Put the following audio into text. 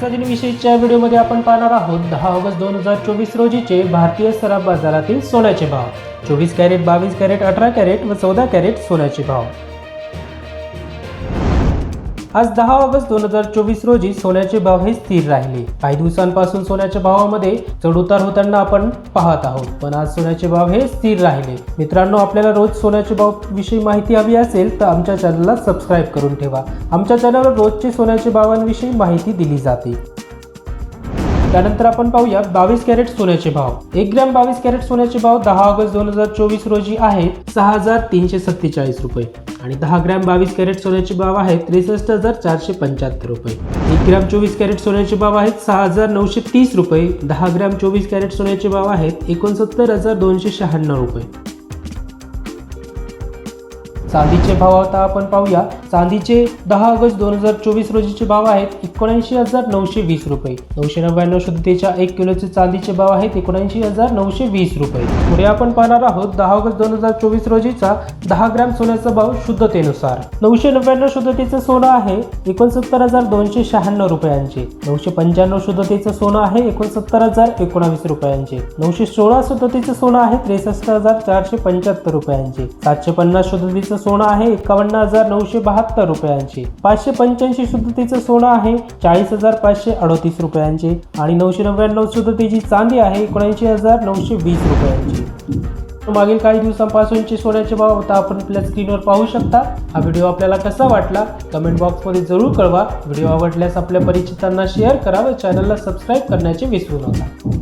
आजचा दिनविषयीच्या व्हिडिओमध्ये आपण पाहणार आहोत दहा ऑगस्ट दोन हजार चोवीस रोजीचे भारतीय सराफ बाजारातील सोन्याचे भाव. चोवीस कॅरेट बावीस कॅरेट अठरा कॅरेट व चौदा कॅरेट सोन्याचे भाव. आज दहा ऑगस्ट दोन हजार चोवीस रोजी सोन्याचे भाव हे स्थिर राहिले. काही दिवसांपासून सोन्याच्या भावामध्ये चढउतार होताना आपण पाहत आहोत. पण आज सोन्याचे भाव हे स्थिर राहिले. मित्रांनो आपल्याला रोज सोन्याचे भाव विषयी माहिती हवी असेल तर आमच्या चॅनलला सबस्क्राईब करून ठेवा. आमच्या चॅनलवर रोजचे सोन्याचे भावांविषयी माहिती दिली जाते. त्यानंतर आपण पाहूया बावीस कॅरेट सोन्याचे भाव. एक ग्रॅम बावीस कॅरेट सोन्याचे भाव दहा ऑगस्ट दोन हजार चोवीस रोजी आहेत सहा हजार तीनशे सत्तेचाळीस रुपये आणि दहा ग्रॅम बावीस कॅरेट सोन्याचे भाव आहेत त्रेसष्ट हजार चारशे पंच्याहत्तर रुपये. एक ग्रॅम चोवीस कॅरेट सोन्याचे भाव आहेत सहा हजार नऊशे तीस रुपये. दहा ग्रॅम चोवीस कॅरेट सोन्याचे भाव आहेत एकोणसत्तर हजार दोनशे शहाण्णव रुपये. चांदीचे भाव आता आपण पाहूया. चांदीचे दहा ऑगस्ट दोन हजार चोवीस रोजीचे भाव आहेत एकोणऐंशी हजार नऊशे वीस रुपये. नऊशे नव्याण्णव शुद्धतेच्या एक किलोचे चांदीचे भाव आहेत एकोणऐंशी हजार नऊशे वीस रुपये. पुढे आपण पाहणार आहोत दहा ऑगस्ट दोन हजार चोवीस रोजीचा दहा ग्रॅम सोन्याचा भाव शुद्धतेनुसार. नऊशे नव्याण्णव शुद्धतेचं सोनं आहे एकोणसत्तर हजार दोनशे शहाण्णव रुपयांचे. नऊशे पंच्याण्णव शुद्धतेचं सोनं आहे एकोणसत्तर हजार एकोणावीस रुपयांचे. नऊशे सोळा शुद्धतेचं सोनं आहे त्रेसष्ट हजार चारशे पंच्याहत्तर रुपयांचे. सातशे पन्नास शुद्धतेचं सोनं आहे एकावन्न हजार नऊशे बहात्तर रुपयांचे. पाचशे पंच्याऐंशी शुद्धतेचं सोनं आहे. चाळीस हजार पाचशे अडोतीस रुपयांचे. आणि नऊशे नव्याण्णव शुद्धतेची चांदी आहे. एकोणऐंशी हजार नऊशे वीस रुपयांची. मागील काही दिवसांपासूनचे सोन्याचे भाव आता आपण आपल्या स्क्रीनवर पाहू शकता. हा व्हिडिओ आपल्याला कसा वाटला? कमेंट बॉक्समध्ये जरूर कळवा. व्हिडिओ आवडल्यास आपल्या परिचितांना शेअर करा व चॅनलला सबस्क्राईब करण्याचे विसरू नका.